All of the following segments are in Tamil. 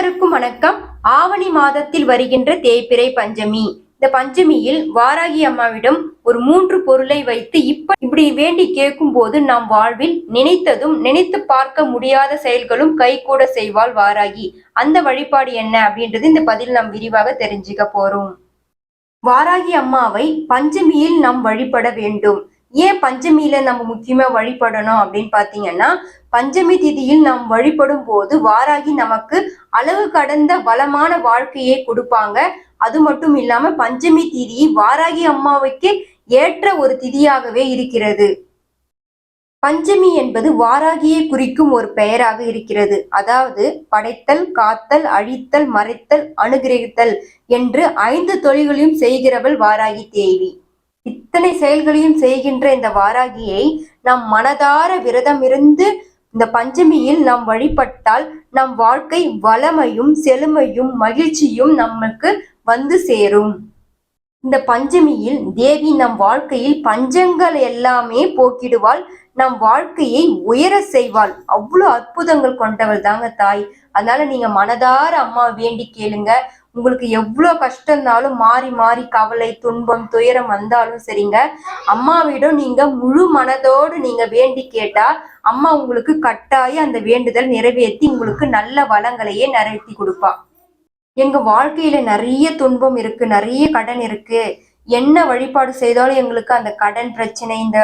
அனைவருக்கும் வணக்கம். ஆவணி மாதத்தில் வருகின்ற தேய்பிறை பஞ்சமி. இந்த பஞ்சமியில் வாராகி அம்மாவிடம் ஒரு மூன்று பொருளை வைத்து இப்ப இப்படி வேண்டி கேட்கும் போது நாம் வாழ்வில் நினைத்ததும் நினைத்து பார்க்க முடியாத செயல்களும் கைகூட செய்வாள் வாராகி. அந்த வழிபாடு என்ன அப்படின்றது இந்த பதில் நாம் விரிவாக தெரிஞ்சுக்க போறோம். வாராகி அம்மாவை பஞ்சமியில் நாம் வழிபட வேண்டும். ஏன் பஞ்சமியில நம்ம முக்கியமா வழிபடணும் அப்படின்னு பாத்தீங்கன்னா பஞ்சமி திதியில் நாம் வழிபடும் போது வாராகி நமக்கு அளவு கடந்த வளமான வாழ்க்கையை கொடுப்பாங்க. அது மட்டும் இல்லாம பஞ்சமி திதி வாராகி அம்மாவுக்கு ஏற்ற ஒரு திதியாகவே இருக்கிறது. பஞ்சமி என்பது வாராகியை குறிக்கும் ஒரு பெயராக இருக்கிறது. அதாவது படைத்தல் காத்தல் அழித்தல் மறைத்தல் அனுகிரகித்தல் என்று ஐந்து தொழில்களையும் செய்கிறவள் வாராகி தேவி. இத்தனை செயல்களையும் செய்கின்ற இந்த வாராகியை நாம் மனதார விரதம் இருந்து இந்த பஞ்சமியில் நாம் வழிபட்டால் நம் வாழ்க்கை வளமையும் செழுமையும் மகிழ்ச்சியும் நமக்கு வந்து சேரும். இந்த பஞ்சமியில் தேவி நம் வாழ்க்கையில் பஞ்சங்கள் எல்லாமே போக்கிடுவாள். நம் வாழ்க்கையை உயர செய்வாள். அவ்வளோ அற்புதங்கள் கொண்டவள் தாங்க தாய். அதனால நீங்க மனதார அம்மா வேண்டி கேளுங்க. உங்களுக்கு எவ்வளவு இருந்தாலும் மாறி மாறி கவலை துன்பம் துயரம் வந்தாலும் சரிங்க. அம்மாவிடம் நீங்க முழு மனதோடு நீங்க வேண்டி கேட்டா அம்மா உங்களுக்கு கட்டாய அந்த வேண்டுதல் நிறைவேற்றி உங்களுக்கு நல்ல வளங்களையே நிறைவேற்றி கொடுப்பா. எங்க வாழ்க்கையில நிறைய துன்பம் இருக்கு நிறைய கடன் இருக்கு. என்ன வழிபாடு செய்தாலும் எங்களுக்கு அந்த கடன் பிரச்சனை இந்த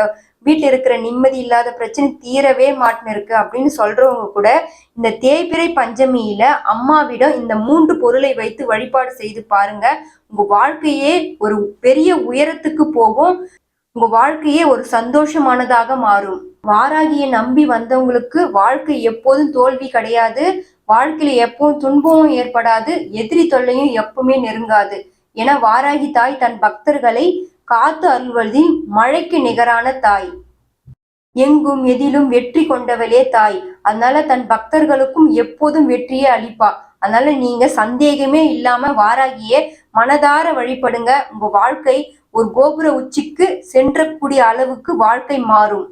வீட்டில் இருக்கிற நிம்மதி இல்லாத பிரச்சனை தீரவே மாட்டின்னு இருக்கு அப்படின்னு சொல்றவங்க கூட இந்த தேய்பிரை பஞ்சமியில அம்மாவிடம் இந்த மூன்று பொருளை வைத்து வழிபாடு செய்து பாருங்க. உங்க வாழ்க்கையே ஒரு பெரிய உயரத்துக்கு போகும். உங்க வாழ்க்கையே ஒரு சந்தோஷமானதாக மாறும். வாராகியை நம்பி வந்தவங்களுக்கு வாழ்க்கை எப்போதும் தோல்வி கிடையாது. வாழ்க்கையில எப்பவும் துன்பமும் ஏற்படாது. எதிரி தொல்லையும் எப்பவுமே நெருங்காது. என வாராகி தாய் தன் பக்தர்களை காத்து அருள்வதின் மழைக்கு நிகரான தாய். எங்கும் எதிலும் வெற்றி கொண்டவளே தாய். அதனால தன் பக்தர்களுக்கும் எப்போதும் வெற்றியே அளிப்பா. அதனால நீங்க சந்தேகமே இல்லாம வாராகியே மனதார வழிபடுங்க. உங்க வாழ்க்கை ஒரு கோபுர உச்சிக்கு சென்றக்கூடிய அளவுக்கு வாழ்க்கை மாறும்.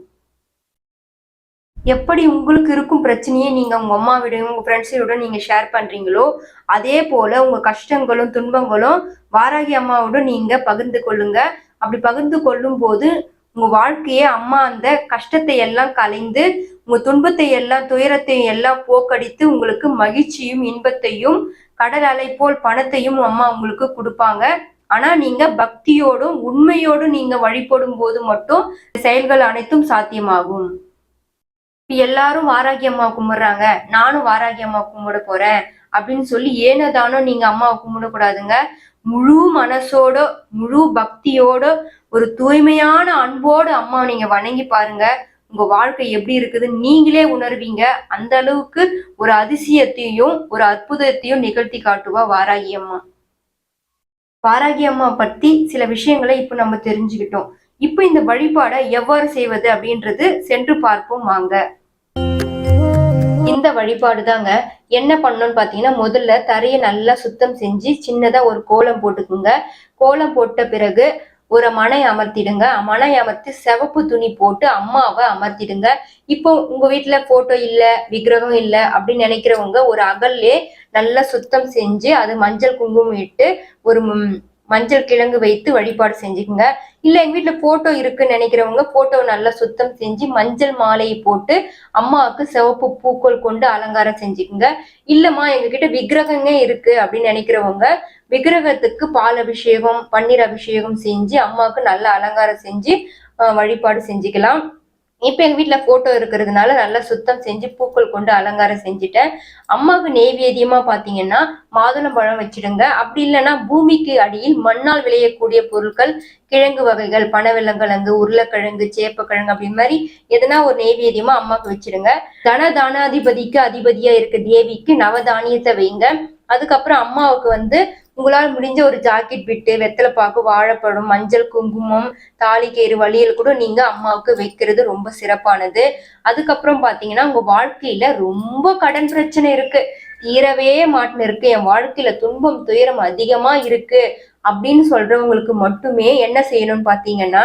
எப்படி உங்களுக்கு இருக்கும் பிரச்சனையை நீங்க உங்க அம்மாவிடையும் உங்க ஃப்ரெண்ட்ஸோட நீங்க ஷேர் பண்றீங்களோ அதே போல உங்க கஷ்டங்களும் துன்பங்களும் வாராகி அம்மாவோட நீங்க பகிர்ந்து கொள்ளுங்க. அப்படி பகிர்ந்து கொள்ளும் போது உங்க வாழ்க்கையே அம்மா அந்த கஷ்டத்தை எல்லாம் கலைந்து உங்க துன்பத்தை எல்லாம் துயரத்தையும் எல்லாம் போக்கடித்து உங்களுக்கு மகிழ்ச்சியும் இன்பத்தையும் கடல் அலை போல் பணத்தையும் அம்மா உங்களுக்கு கொடுப்பாங்க. ஆனா நீங்க பக்தியோடும் உண்மையோடும் நீங்க வழிபடும் போது மட்டும் செயல்கள் அனைத்தும் சாத்தியமாகும். எல்லாரும் வாராகி அம்மா கும்பிடுறாங்க. நானும் வாராகி அம்மா கும்பிட போறேன் அப்படின்னு சொல்லி ஏனதானோ நீங்க அம்மாவை கும்பிடக்கூடாதுங்க. முழு மனசோட முழு பக்தியோட ஒரு தூய்மையான அன்போடு அம்மா நீங்க வணங்கி பாருங்க. உங்க வாழ்க்கை எப்படி இருக்குது நீங்களே உணர்வீங்க. அந்த அளவுக்கு ஒரு அதிசயத்தையும் ஒரு அற்புதத்தையும் நிகழ்த்தி காட்டுவா வாராகி அம்மா. வாராகி அம்மா பத்தி சில விஷயங்களை இப்ப நம்ம தெரிஞ்சுக்கிட்டோம். இப்ப இந்த வழிபாடை எவ்வாறு செய்வது அப்படின்றது சென்று பார்ப்போம் வாங்க. இந்த வழிபாடு தாங்க என்ன பண்ணணும்னு பார்த்தீங்கன்னா முதல்ல தரையை நல்லா சுத்தம் செஞ்சு சின்னதா ஒரு கோலம் போட்டுக்குங்க. கோலம் போட்ட பிறகு ஒரு மனை அமர்த்திடுங்க. மனை அமர்த்தி சிவப்பு துணி போட்டு அம்மாவை அமர்த்திடுங்க. இப்போ உங்க வீட்டுல போட்டோ இல்ல விக்கிரகம் இல்ல அப்படின்னு நினைக்கிறவங்க ஒரு அகல்லே நல்லா சுத்தம் செஞ்சு அது மஞ்சள் குங்குமம் இட்டு ஒரு மஞ்சள் கிழங்கு வைத்து வழிபாடு செஞ்சுக்கோங்க. இல்ல எங்க வீட்டுல போட்டோ இருக்குன்னு நினைக்கிறவங்க போட்டோ நல்லா சுத்தம் செஞ்சு மஞ்சள் மாலையை போட்டு அம்மாவுக்கு சிவப்பு பூக்கள் கொண்டு அலங்காரம் செஞ்சுக்குங்க. இல்லம்மா எங்ககிட்ட விக்கிரகங்க இருக்கு அப்படின்னு நினைக்கிறவங்க விக்கிரகத்துக்கு பால் அபிஷேகம் பன்னீர் அபிஷேகம் செஞ்சு அம்மாவுக்கு நல்ல அலங்காரம் செஞ்சு வழிபாடு செஞ்சுக்கலாம். இப்போ எங்கள் வீட்டில் ஃபோட்டோ இருக்கிறதுனால நல்லா சுத்தம் செஞ்சு பூக்கள் கொண்டு அலங்காரம் செஞ்சுட்டேன். அம்மாவுக்கு நெய்வேதியமாக பார்த்தீங்கன்னா மாதுளம்பழம் வச்சிடுங்க. அப்படி இல்லைன்னா பூமிக்கு அடியில் மண்ணால் விளையக்கூடிய பொருட்கள் கிழங்கு வகைகள் பனவெள்ளங்கிழங்கு உருளைக்கிழங்கு சேப்பக்கிழங்கு அப்படி மாதிரி எதனா ஒரு நெய்வேதியமாக அம்மாவுக்கு வச்சிடுங்க. தன தானாதிபதிக்கு அதிபதியாக இருக்க தேவிக்கு நவதானியத்தை வைங்க. அதுக்கப்புறம் அம்மாவுக்கு வந்து உங்களால் முடிஞ்ச ஒரு ஜாக்கெட் விட்டு வெத்தலைப்பாக்கு வாழைப்பழம் மஞ்சள் குங்குமம் தாலிக்கயிறு வழியில் கூட நீங்க அம்மாவுக்கு வைக்கிறது ரொம்ப சிறப்பானது. அதுக்கப்புறம் பாத்தீங்கன்னா உங்க வாழ்க்கையில ரொம்ப கடன் பிரச்சனை இருக்கு. தீரவே மாட்டின்னு இருக்கு. என் வாழ்க்கையில துன்பம் துயரம் அதிகமா இருக்கு. அப்படின்னு சொல்றவங்களுக்கு மட்டுமே என்ன செய்யணும்னு பாத்தீங்கன்னா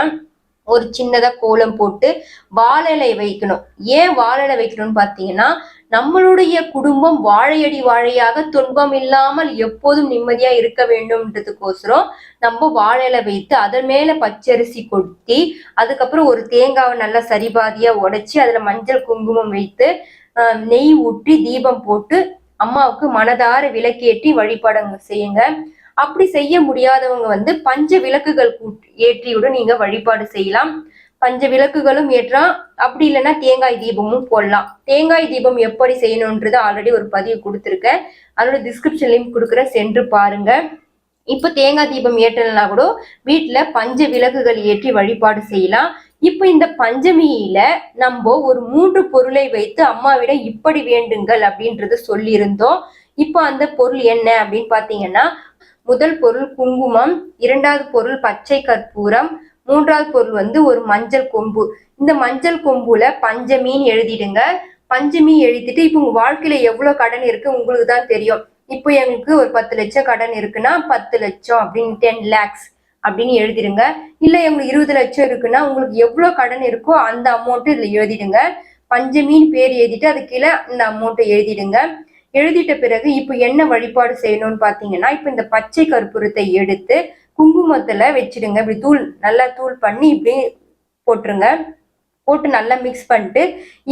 ஒரு சின்னதா கோலம் போட்டு வாழலை வைக்கணும். ஏன் வாழலை வைக்கணும்னு பாத்தீங்கன்னா நம்மளுடைய குடும்பம் வாழையடி வாழையாக துன்பம் இல்லாமல் எப்போதும் நிம்மதியா இருக்க வேண்டும்ன்றதுக்கோசரம் நம்ம வாழையில வைத்து அதன் மேல பச்சரிசி கொட்டி அதுக்கப்புறம் ஒரு தேங்காவை நல்லா சரிபாதியா உடைச்சி அதுல மஞ்சள் குங்குமம் வைத்து ஆஹ் நெய் ஊற்றி தீபம் போட்டு அம்மாவுக்கு மனதார விளக்கேற்றி வழிபாடுங்க செய்யுங்க. அப்படி செய்ய முடியாதவங்க வந்து பஞ்ச விளக்குகள் ஏற்றியுடன் நீங்க வழிபாடு செய்யலாம். பஞ்ச விளக்குகளும் ஏற்றலாம் அப்படி இல்லைன்னா தேங்காய் தீபமும் போடலாம். தேங்காய் தீபம் எப்படி செய்யணுன்றது ஆல்ரெடி ஒரு பதிவு கொடுத்துருக்கேன். அதோட டிஸ்கிரிப்ஷன்லையும் கொடுக்குறேன். சென்று பாருங்க. இப்போ தேங்காய் தீபம் ஏற்றலைன்னா கூட வீட்டில் பஞ்ச விளக்குகள் ஏற்றி வழிபாடு செய்யலாம். இப்போ இந்த பஞ்சமியில நம்ம ஒரு மூன்று பொருளை வைத்து அம்மாவிடம் இப்படி வேண்டுங்கள் அப்படின்றது சொல்லியிருந்தோம். இப்போ அந்த பொருள் என்ன அப்படின்னு பார்த்தீங்கன்னா முதல் பொருள் குங்குமம் இரண்டாவது பொருள் பச்சை கற்பூரம் மூன்றாவது பொருள் வந்து ஒரு மஞ்சள் கொம்பு. இந்த மஞ்சள் கொம்புல பஞ்சமின்னு எழுதிடுங்க. பஞ்சமி எழுதிட்டு இப்போ உங்க வாழ்க்கையில எவ்வளவு கடன் இருக்கு உங்களுக்கு தான் தெரியும். இப்போ எங்களுக்கு ஒரு பத்து லட்சம் கடன் இருக்குன்னா பத்து லட்சம் அப்படின்னு டென் லேக்ஸ் அப்படின்னு எழுதிடுங்க. இல்ல எங்களுக்கு இருபது லட்சம் இருக்குன்னா உங்களுக்கு எவ்வளவு கடன் இருக்கோ அந்த அமௌண்ட் இதுல எழுதிடுங்க. பஞ்சமின்னு பேர் எழுதிட்டு அது கீழே இந்த அமௌண்ட்டை எழுதிடுங்க. எழுதிட்ட பிறகு இப்போ என்ன வழிபாடு செய்யணும்னு பாத்தீங்கன்னா இப்போ இந்த பச்சை கற்பூரத்தை எடுத்து குங்குமத்தில் வச்சிடுங்க. இப்படி தூள் நல்லா தூள் பண்ணி இப்படி போட்டுருங்க. போட்டு நல்லா மிக்ஸ் பண்ணிட்டு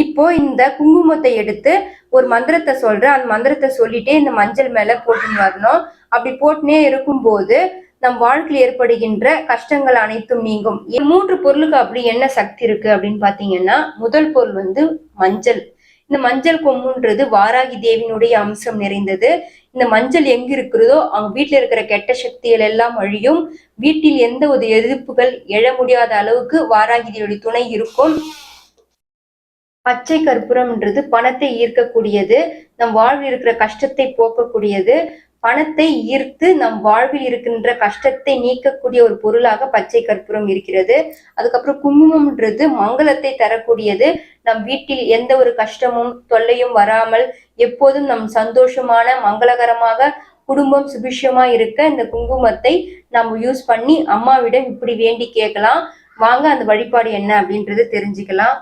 இப்போ இந்த குங்குமத்தை எடுத்து ஒரு மந்திரத்தை சொல்கிறேன் அந்த மந்திரத்தை சொல்லிட்டே இந்த மஞ்சள் மேலே போட்டுன்னு வரணும். அப்படி போட்டுனே இருக்கும்போது நம் வாழ்க்கையில் ஏற்படுகின்ற கஷ்டங்கள் அனைத்தும் நீங்கும். மூன்று பொருளுக்கு அப்படி என்ன சக்தி இருக்கு அப்படின்னு பாத்தீங்கன்னா முதல் பொருள் வந்து மஞ்சள். இந்த மஞ்சள் கொம்புன்றது வாராகி தேவியினுடைய அம்சம் நிறைந்தது. இந்த மஞ்சள் எங்க இருக்கிறதோ அவங்க வீட்டில் இருக்கிற கெட்ட சக்திகள் எல்லாம் அழியும். வீட்டில் எந்த ஒரு எதிர்ப்புகள் எழ முடியாத அளவுக்கு வாராகி தேவியுடைய துணை இருக்கும். பச்சை கற்பூரம்ன்றது பணத்தை ஈர்க்கக்கூடியது. நம் வாழ்வில் இருக்கிற கஷ்டத்தை போக்கக்கூடியது. பணத்தை ஈர்த்து நம் வாழ்வில் இருக்கின்ற கஷ்டத்தை நீக்கக்கூடிய ஒரு பொருளாக பச்சை கற்பூரம் இருக்கிறது. அதுக்கப்புறம் குங்குமம்ன்றது மங்களத்தை தரக்கூடியது. நம் வீட்டில் எந்த ஒரு கஷ்டமும் தொல்லையும் வராமல் எப்போதும் நம் சந்தோஷமான மங்களகரமாக குடும்பம் சுபிஷமா இருக்க இந்த குங்குமத்தை நம்ம யூஸ் பண்ணி அம்மாவிடம் இப்படி வேண்டி கேட்கலாம். வாங்க அந்த வழிபாடு என்ன அப்படின்றது தெரிஞ்சுக்கலாம்.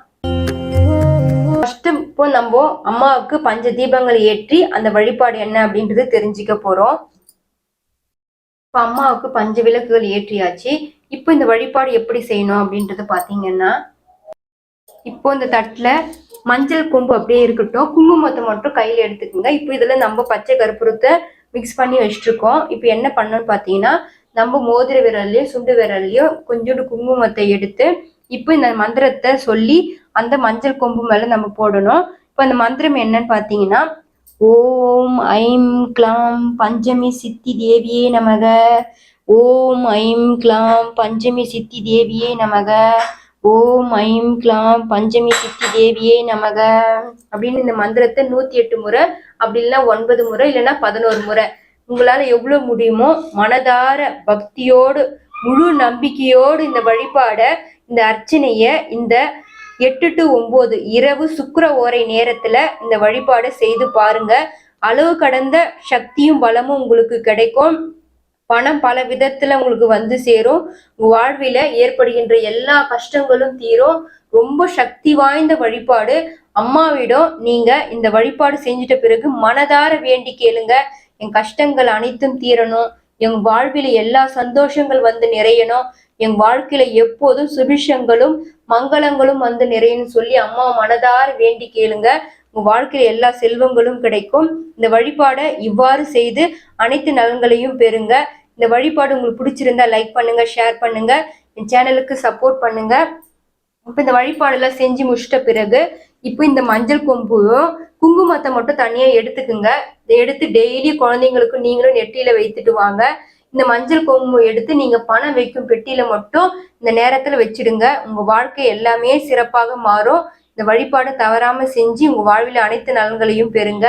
ஃபர்ஸ்ட் இப்போ நம்ம அம்மாவுக்கு பஞ்ச தீபங்கள் ஏற்றி அந்த வழிபாடு என்ன அப்படின்றது தெரிஞ்சுக்க போறோம். இப்போ அம்மாவுக்கு பஞ்ச விளக்குகள் ஏற்றியாச்சு. இப்போ இந்த வழிபாடு எப்படி செய்யணும் அப்படின்றது பாத்தீங்கன்னா இப்போ இந்த தட்டுல மஞ்சள் கொம்பு அப்படியே இருக்கட்டும். குங்குமத்தை மட்டும் கையில எடுத்துக்கோங்க. இப்போ இதுல நம்ம பச்சை கற்பூரத்தை மிக்ஸ் பண்ணி வச்சிருக்கோம். இப்போ என்ன பண்ணணும்னு பாத்தீங்கன்னா நம்ம மோதிர விரல்லையும் சுண்டு விரல்லையும் கொஞ்சோண்டு குங்குமத்தை எடுத்து இப்போ இந்த மந்திரத்தை சொல்லி அந்த மஞ்சள் கொம்பு மேல நம்ம போடணும். இப்போ அந்த மந்திரம் என்னன்னு பார்த்தீங்கன்னா ஓம் ஐம் கிளாம் பஞ்சமி சித்தி தேவியே நமக. ஓம் ஐம் கிளாம் பஞ்சமி சித்தி தேவியே நமக. ஓம் ஐம் கிளாம் பஞ்சமி சித்தி தேவியே நமக. அப்படின்னு இந்த மந்திரத்தை நூத்தி எட்டு முறை அப்படி இல்லைன்னா ஒன்பது முறை இல்லைன்னா பதினோரு முறை. உங்களால எவ்வளவு முடியுமோ மனதார பக்தியோடு முழு நம்பிக்கையோடு இந்த வழிபாட இந்த அர்ச்சனைய இந்த எட்டு டு ஒன்பது இரவு சுக்கர ஓரை நேரத்துல இந்த வழிபாடு செய்து பாருங்க. அளவு கடந்த சக்தியும் பலமும் உங்களுக்கு கிடைக்கும். பணம் பல விதத்துல உங்களுக்கு வந்து சேரும். உங்க வாழ்வில ஏற்படுகின்ற எல்லா கஷ்டங்களும் தீரும். ரொம்ப சக்தி வாய்ந்த வழிபாடு. அம்மாவிடம் நீங்க இந்த வழிபாடு செஞ்சிட்ட பிறகு மனதார வேண்டி கேளுங்க. என் கஷ்டங்கள் அனைத்தும் தீரணும். என் வாழ்வில எல்லா சந்தோஷங்கள் வந்து நிறையணும். என் வாழ்க்கையில எப்போதும் சுபிஷங்களும் மங்களங்களும் வந்து நிறையன்னு சொல்லி அம்மா மனதார வேண்டி கேளுங்க. உங்க வாழ்க்கையில எல்லா செல்வங்களும் கிடைக்கும். இந்த வழிபாடை இவ்வாறு செய்து அனைத்து நலன்களையும் பெறுங்க. இந்த வழிபாடு உங்களுக்கு பிடிச்சிருந்தா லைக் பண்ணுங்க ஷேர் பண்ணுங்க. என் சேனலுக்கு சப்போர்ட் பண்ணுங்க. இப்போ இந்த வழிபாடெல்லாம் செஞ்சு முடிச்சிட்ட பிறகு இப்போ இந்த மஞ்சள் கொம்பும் குங்குமத்தை மட்டும் தனியா எடுத்துக்குங்க. இதை எடுத்து டெய்லி குழந்தைங்களுக்கு நீங்களும் நெட்டியில வைத்துட்டு வாங்க. இந்த மஞ்சள் குங்குமம் எடுத்து நீங்க பணம் வைக்கும் பெட்டியில மட்டும் இந்த நேரத்துல வச்சிடுங்க. உங்க வாழ்க்கை எல்லாமே சிறப்பாக மாறும். இந்த வழிபாடு தவறாம செஞ்சு உங்க வாழ்வில் அனைத்து நலன்களையும் பெறுங்க.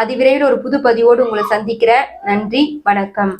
அதிவிரைவில் ஒரு புது பதிவோடு உங்களை சந்திக்கிறேன். நன்றி வணக்கம்.